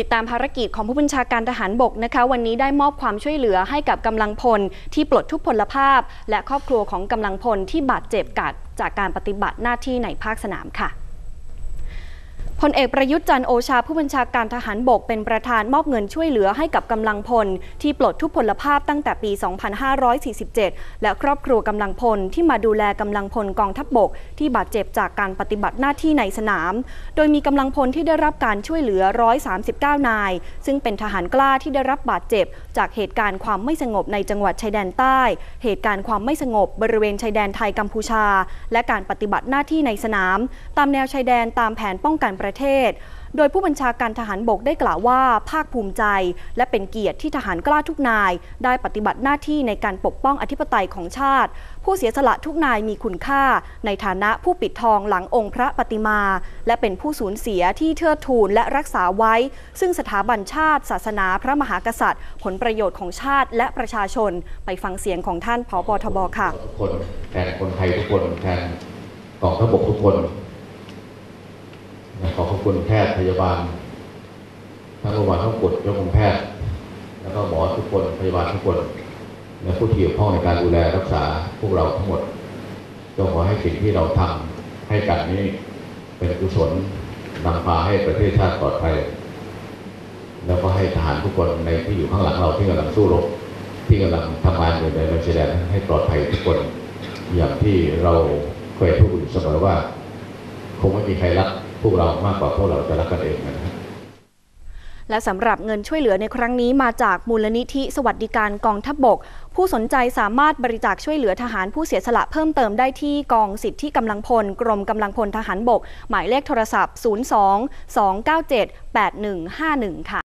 ติดตามภารกิจของผู้บัญชาการทหารบกนะคะ วันนี้ได้มอบความช่วยเหลือให้กับกำลังพลที่ปลดทุพพลภาพ และครอบครัวของกำลังพลที่บาดเจ็บกัดจากการปฏิบัติหน้าที่ในภาคสนามค่ะ พลเอกประยุทธ์จันโอชาผู้บัญชาการทหารบกเป็นประธานมอบเงินช่วยเหลือให้กับกำลังพล ที่ปลดทุพพลภาพตั้งแต่ปี 2547 และครอบครัวกำลังพลที่มาดูแลกำลังพลกองทัพบบก ที่บาดเจ็บจากการปฏิบัติหน้าที่ในสนาม โดยมีกำลังพลที่ได้รับการช่วยเหลือ 139 นาย ซึ่งเป็นทหารกล้าที่ได้รับบาดเจ็บ จากเหตุการณ์ความไม่สงบในจังหวัดชายแดนใต้ เหตุการณ์ความไม่สงบบริเวณชายแดนไทยกัมพูชา และการปฏิบัติหน้าที่ในสนาม ตามแนวชายแดนตามแผนป้องกันประเทศ โดยผู้บัญชาการทหารบกได้กล่าวว่าภาคภูมิใจ และเป็นเกียรติที่ทหารกล้าทุกนาย ได้ปฏิบัติหน้าที่ในการปกป้องอธิปไตยของชาติ ผู้เสียสละทุกนายมีคุณค่า ในฐานะผู้ปิดทองหลังองค์พระปฏิมา และเป็นผู้สูญเสียที่เทิดทูนและรักษาไว้ ซึ่งสถาบันชาติ ศาสนาพระมหากษัตริย์ ผลประโยชน์ของชาติและประชาชน ไปฟังเสียงของท่านผบทบค่ะคนแทนคนกคนแทนกองทัพบกทุกคนขอขอบ คุณแพทย์พยาบาล ทั้งโรงพยาบาลทั้งกฎยกองแพทย์ แล้วก็หมอทุกคนพยาบาลทุกคนและผู้ที่เกี่ยวข้องในการดูแลรักษาพวกเราทั้งหมดก็ขอให้สิ่งที่เราทำให้กันนี้เป็นกุศลนำพาให้ประเทศชาติปลอดภัย แล้วก็ให้ทหารทุกคนในที่อยู่ข้างหลังเราที่กำลังสู้รบที่กำลังทำงานอยู่ในแนวชายแดนให้ปลอดภัยทุกคน อย่างที่เราเคยพูดอยู่เสมอว่า คงไม่มีใครรัก พวกเรามากกว่าพวกเราจะรักกันเองนะครับและสำหรับเงินช่วยเหลือในครั้งนี้มาจากมูลนิธิสวัสดิการกองทัพบบก ผู้สนใจสามารถบริจาคช่วยเหลือทหารผู้เสียสละเพิ่มเติมได้ที่กองสิทธิกำลังพล กรมกำลังพลทหารบก หมายเลขโทรศัพท์ 02 297 8151 ค่ะ